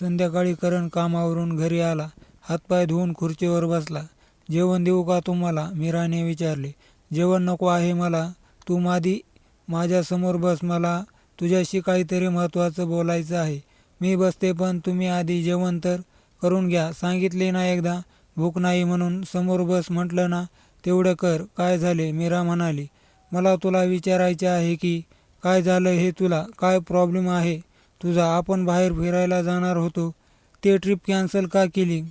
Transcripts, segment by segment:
संध्याकाळी करण कामावरून घरी आला. हातपाय धुवून खुर्चीवर बसला. जेवण देऊ का तुम्हाला? मीराने विचारले. जेवण नको आहे मला. तू मादी माझ्यासमोर बस. मला तुझ्याशी काहीतरी महत्त्वाचं बोलायचं आहे. मी बसते पण तुम्ही आधी जेवण तर करून घ्या. सांगितले ना एकदा. भूक नाही म्हणून समोर बस म्हटलं ना तेवढं कर. काय झाले? मीरा म्हणाली. मला तुला विचारायचे आहे की काय झालं हे तुला? काय प्रॉब्लेम आहे? तुझा आपण बाहेर फिरायला जाणार होतो. ते ट्रिप कॅन्सल का केली?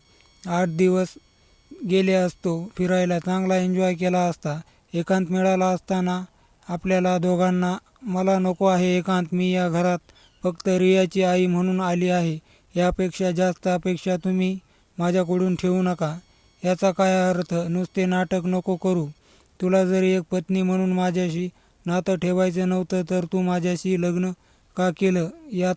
आठ दिवस गेले असतो फिरायला चांगला एन्जॉय केला असता. एकांत मिळाला असताना आपल्याला दोघांना मला नको आहे एकांत मी या घरात फक्त रियाची आई म्हणून आली आहे. यापेक्षा जास्त अपेक्षा तुम्ही माझ्याकडून ठेवू नका. याचा काय अर्थ? नुसते नाटक नको करू. तुला जरी एक पत्नी म्हणून माझ्याशी नातं ठेवायचं नव्हतं तर तू माझ्याशी लग्न का केलं? यात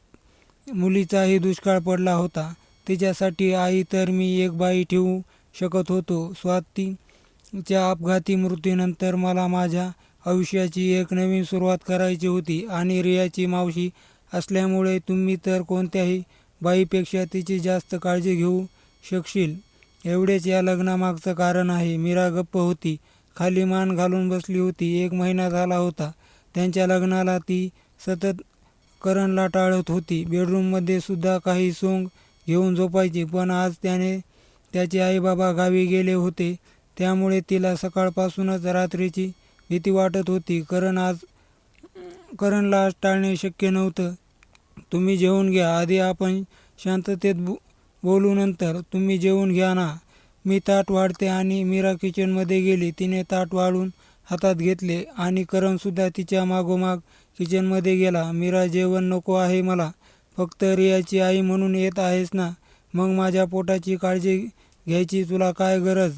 मुलीचाही दुष्काळ पडला होता. तिच्यासाठी आई तर मी एक बाई ठेवू शकत होतो. स्वातीच्या अपघाती मृत्यूनंतर मला माझ्या आयुष्याची एक नवीन सुरुवात करायची होती आणि रियाची मावशी असल्यामुळे तुम्ही तर कोणत्याही बाईपेक्षा तिची जास्त काळजी घेऊ शकशील. एवढेच या लग्नामागचं कारण आहे. मीरा गप्प होती. खाली मान घालून बसली होती. एक महिना झाला होता. त्यांच्या लग्नाला ती सतत करणला टाळत होती. बेडरूममध्ये सुद्धा काही सोंग घेऊन झोपायची पण आज त्याने त्याचे आईबाबा गावी गेले होते. त्यामुळे तिला सकाळपासूनच रात्रीची भीती वाटत होती. करण आज करणला आज टाळणे शक्य नव्हतं. तुम्ही जेवून घ्या. आधी आपण शांततेत बो बोलू नंतर तुम्ही जेवून घ्या ना. मी ताट वाढते आणि मीरा किचनमध्ये गेली. तिने ताट वाढून हातात घेतले आणि करणसुद्धा तिच्या मागोमाग किचनमध्ये गेला. मीरा जेवण नको आहे मला. फक्त रियाची आई म्हणून येत आहेस ना? मग माझ्या पोटाची काळजी घ्यायची तुला काय गरज?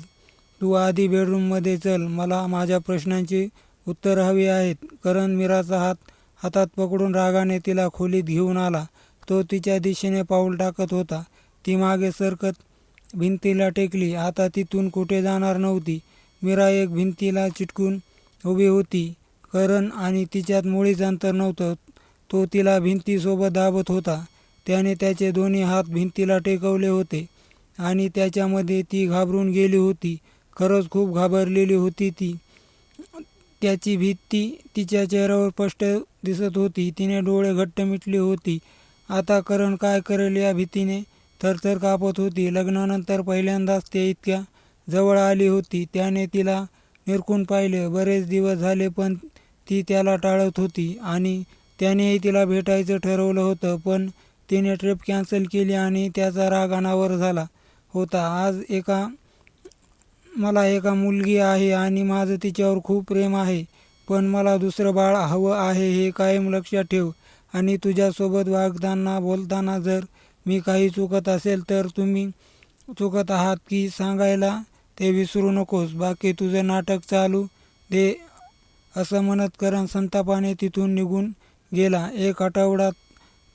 तू आधी बेडरूममध्ये चल. मला माझ्या प्रश्नांची उत्तर हवी आहेत. करण मीराचा हात हातात पकडून रागाने तिला खोलीत घेऊन आला. तो तिच्या दिशेने पाऊल टाकत होता. ती मागे सरकत भिंतीला टेकली. आता तिथून कुठे जाणार नव्हती. मीरा एक भिंतीला चिटकून उभी होती. करण आणि तिच्यात मुळीच अंतर नव्हतं. तो तिला भिंतीसोबत दाबत होता. त्याने त्याचे दोन्ही हात भिंतीला टेकवले होते आणि त्याच्यामध्ये ती घाबरून गेली होती. खरंच खूप घाबरलेली होती ती. त्याची भीती तिच्या चेहऱ्यावर स्पष्ट दिसत होती. तिने डोळे घट्ट मिटली होती. आता करण काय करेल या भीतीने? थरथर कापत होती. लग्नानंतर पहिल्यांदाच ते इतक्या जवळ आली होती. त्याने तिला निरखून पाहिले. बरेच दिवस झाले पण ती त्याला टाळत होती आणि त्यानेही तिला भेटायचं ठरवलं होतं. पण तिने ट्रिप कॅन्सल केली आणि त्याचा राग अनावर झाला होता. आज एका मला एका मुलगी आहे आणि माझं तिच्यावर खूप प्रेम आहे पण मला दुसरं बाळ हवं आहे हे कायम लक्षात ठेव आणि तुझ्यासोबत वागताना बोलताना जर मी काही चुकत असेल तर तुम्ही चुकत आहात की सांगायला ते विसरू नकोस बाकी तुझं नाटक चालू दे असं म्हणत करण संतापाने तिथून निघून गेला. एक आठवडा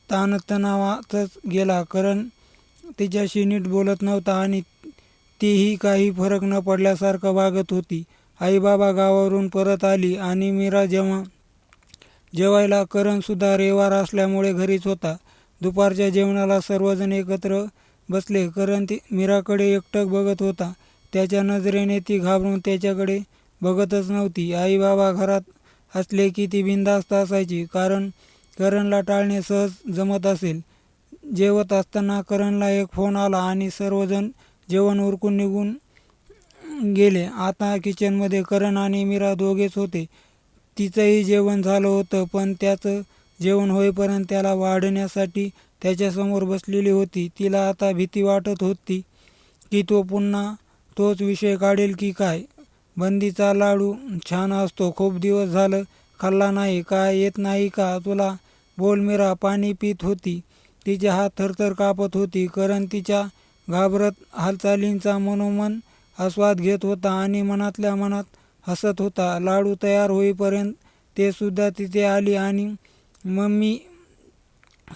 ताणतणावातच गेला. करण तिच्याशी नीट बोलत नव्हता आणि तीही काही फरक न पडल्यासारखं वागत होती. आईबाबा गावावरून परत आली आणि मीरा जेव्हा जेवायला करणसुद्धा रेवार असल्यामुळे घरीच होता. दुपारच्या जेवणाला सर्वजण एकत्र बसले. करण ती मीराकडे एकटक बघत होता. त्याच्या नजरेने ती घाबरून त्याच्याकडे बघतच नव्हती. आई बाबा घरात असले की ती बिनधास्त असायची. कारण करणला टाळणे सहज जमत असेल. जेवत असताना करणला एक फोन आला आणि सर्वजण जेवण उरकून निघून गेले. आता किचनमध्ये करण आणि मीरा दोघेच होते. तिचंही जेवण झालं होतं पण त्याचं जेवण होईपर्यंत त्याला वाढण्यासाठी त्याच्यासमोर बसलेली होती. तिला आता भीती वाटत होती की तो पुन्हा तोच विषय काढेल की काय? बंदीचा लाडू छान असतो. खूप दिवस झालं खाल्ला नाही. काय येत नाही का? तुला बोल मीरा पाणी पित होती. तिचे हात थरथर कापत होती. करण तिच्या घाबरत हालचालींचा मनोमन आस्वाद घेत होता आणि मनातल्या मनात हसत होता. लाडू तयार होईपर्यंत ते सुद्धा तिथे आली आणि मम्मी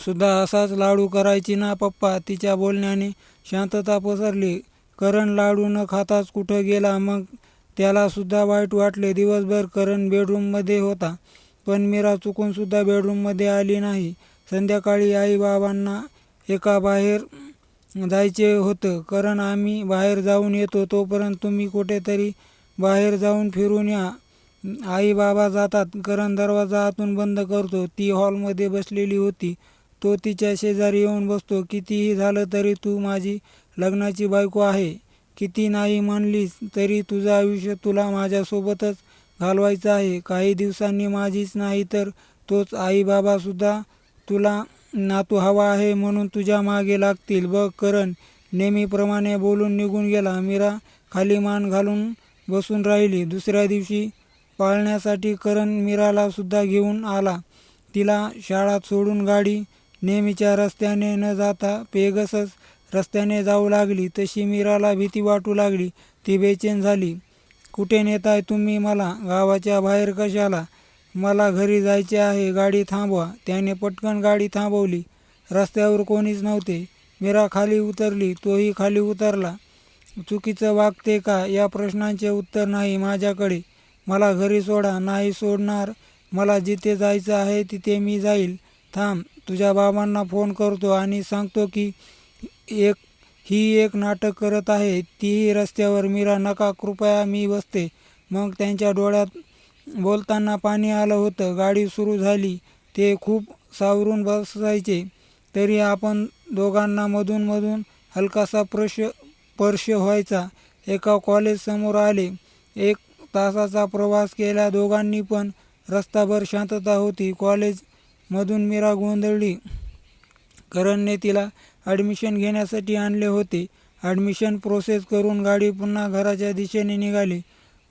सुद्धा असाच लाडू करायची ना पप्पा? तिच्या बोलण्याने शांतता पसरली. करण लाडू न खाताच कुठं गेला? मग त्याला सुद्धा वाईट वाटले. दिवसभर करण बेडरूममध्ये होता. पण मीरा चुकून सुद्धा बेडरूममध्ये आली नाही. संध्याकाळी आई बाबांना एका बाहेर जायचे होतं. कारण आम्ही बाहेर जाऊन येतो. तोपर्यंत तुम्ही कुठेतरी बाहेर जाऊन फिरून या. आई बाबा जातात. करण दरवाजा आतून बंद करतो. ती हॉलमध्ये बसलेली होती. तो तिच्या शेजारी येऊन बसतो. कितीही झालं तरी तू माझी लग्नाची बायको आहे किती नाही म्हणलीस तरी तुझं आयुष्य तुला माझ्यासोबतच घालवायचं आहे. काही दिवसांनी माझीच नाही तर तोच आई बाबासुद्धा तुला नातू हवा आहे म्हणून तुझ्या मागे लागतील. बघ करण नेहमीप्रमाणे बोलून निघून गेला. मीरा खाली मान घालून बसून राहिली. दुसऱ्या दिवशी पाळण्यासाठी करण मीराला सुद्धा घेऊन आला. तिला शाळा सोडून गाडी नेहमीच्या रस्त्याने न जाता पेगसच रस्त्याने जाऊ लागली तशी मीराला भीती वाटू लागली. ती बेचैन झाली. कुठे नेताय तुम्ही मला? गावाच्या बाहेर कशाला? मला घरी जायचे आहे गाडी थांबवा. त्याने पटकन गाडी थांबवली. रस्त्यावर कोणीच नव्हते. मीरा खाली उतरली तोही खाली उतरला. चुकीचं वागते का? या प्रश्नांचे उत्तर नाही माझ्याकडे. मला घरी सोडा. नाही सोडणार. मला जिथे जायचं आहे तिथे मी जाईल. थांब. तुझ्या बाबांना फोन करतो आणि सांगतो की एक ही एक नाटक करत आहे. तीही रस्त्यावर मीरा नका कृपया मी बसते. मग त्यांच्या डोळ्यात बोलताना पाणी आलं होतं. गाडी सुरू झाली. ते खूप सावरून बसायचे. तरी आपण दोघांना मधून मधून हलकासा प्रश स्पर्श व्हायचा. एका कॉलेजसमोर आले. एक तासाचा प्रवास केला. दोघांनी पण रस्ताभर शांतता होती. कॉलेजमधून मीरा गोंधळली. करणने तिला ॲडमिशन घेण्यासाठी आणले होते. ॲडमिशन प्रोसेस करून गाडी पुन्हा घराच्या दिशेने निघाली.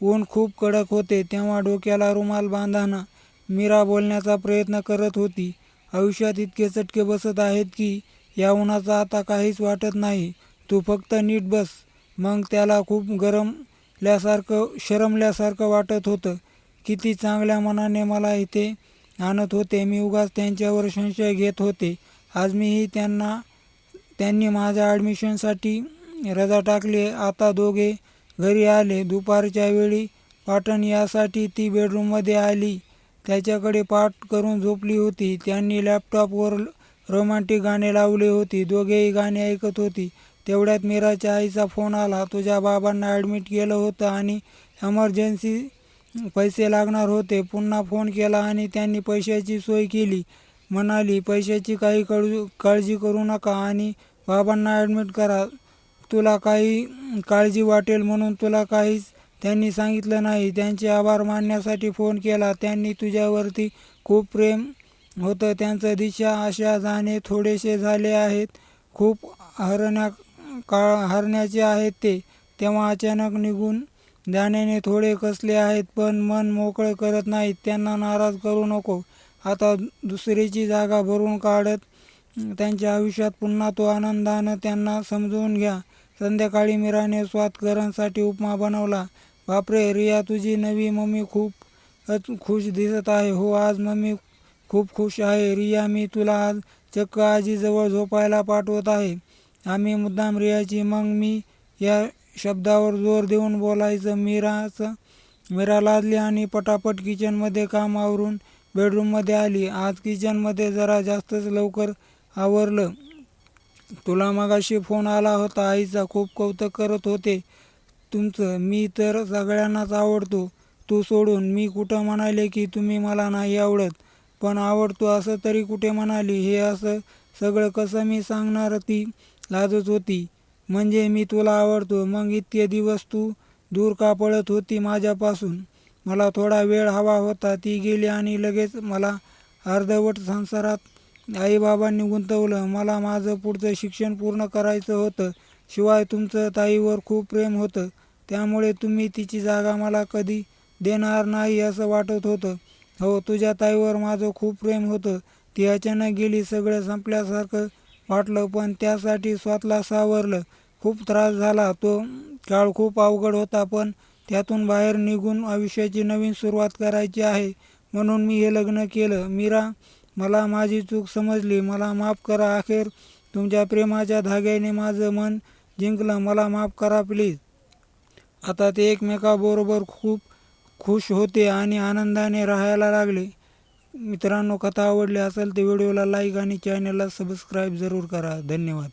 ऊन खूप कडक होते तेव्हा डोक्याला रुमाल बांधाना मीरा बोलण्याचा प्रयत्न करत होती. आयुष्यात इतके चटके बसत आहेत की या उन्हाचा आता काहीच वाटत नाही. तू फक्त नीट बस. मग त्याला खूप गरमल्यासारखं शरमल्यासारखं वाटत होतं. किती चांगल्या मनाने मला इथे आणत होते. मी उगाच त्यांच्यावर संशय घेत होते. आज मीही त्यांना त्यांनी माझ्या ॲडमिशनसाठी रजा टाकली. आता दोघे घरी आले. दुपारच्या वेळी पाटण यासाठी ती बेडरूममध्ये आली. त्याच्याकडे पाठ करून झोपली होती. त्यांनी लॅपटॉपवर रोमॅन्टिक गाणे लावले होते. दोघेही गाणे ऐकत होती. तेवढ्यात मीराच्या आईचा फोन आला. तुझ्या बाबांना ॲडमिट केलं होतं आणि एमर्जन्सी पैसे लागणार होते. पुन्हा फोन केला आणि त्यांनी पैशाची सोय केली. म्हणाली पैशाची काही कळू काळजी करू नका आणि बाबांना ॲडमिट करा. तुला काही काळजी वाटेल म्हणून तुला काहीच त्यांनी सांगितलं नाही. त्यांचे आभार मानण्यासाठी फोन केला. त्यांनी तुझ्यावरती खूप प्रेम होतं. त्यांचं दिशा आशा जाणे थोडेसे झाले आहेत. खूप हरण्या का हरण्याचे आहेत ते. तेव्हा अचानक निघून जाण्याने थोडे कसले आहेत पण मन मोकळं करत नाहीत. त्यांना नाराज करू नको. आता दुसरीची जागा भरून काढत त्यांच्या आयुष्यात पुन्हा तो आनंदानं त्यांना समजवून घ्या. संध्याकाळी मीराने स्वातकरांसाठी उपमा बनवला. बापरे रिया तुझी नवी मम्मी खूपच खुश दिसत आहे. हो आज मम्मी खूप खुश आहे. रिया मी तुला आज चक्क आजीजवळ झोपायला पाठवत आहे. आम्ही मुद्दाम रियाची मग मी या शब्दावर जोर देऊन बोलायचं. मीराचं मीरा लादली आणि पटापट किचनमध्ये काम आवरून बेडरूममध्ये आली. आज किचनमध्ये जरा जास्तच लवकर आवरलं. तुला मगाशी फोन आला होता आईचा खूप कौतुक करत होते. तुमचं मी तर सगळ्यांनाच आवडतो. तू सोडून मी कुठं म्हणाले की तुम्ही मला नाही आवडत. पण आवडतो असं तरी कुठे म्हणाली? हे असं सगळं कसं मी सांगणार? ती लाजत होती. म्हणजे मी तुला आवडतो. मग इतके दिवस तू दूर का पळत होती माझ्यापासून? मला थोडा वेळ हवा होता. ती गेली आणि लगेच मला अर्धवट संसारात आईबाबांनी गुंतवलं मला माझं पुढचं शिक्षण पूर्ण करायचं होतं. शिवाय तुमचं ताईवर खूप प्रेम होतं. त्यामुळे तुम्ही तिची जागा मला कधी देणार नाही असं वाटत होतं. हो तुझ्या ताईवर माझं खूप प्रेम होतं. ती अचानक गेली सगळं संपल्यासारखं वाटलं पण त्यासाठी स्वतःला सावरलं. खूप त्रास झाला. तो काळ खूप अवघड होता पण त्यातून बाहेर निघून आयुष्याची नवीन सुरुवात करायची आहे. म्हणून मी हे लग्न केलं. मीरा मला माझी चूक समजली. मला माफ करा अखेर तुमच्या प्रेमाच्या धाग्याने माझं मन जिंकलं. मला माफ करा प्लीज आता ते एकमेकाबरोबर खूप खुश होते आणि आनंदाने राहायला लागले. मित्रांनो कथा आवडली असेल तर व्हिडिओला लाईक आणि चॅनलला सबस्क्राईब जरूर करा. धन्यवाद.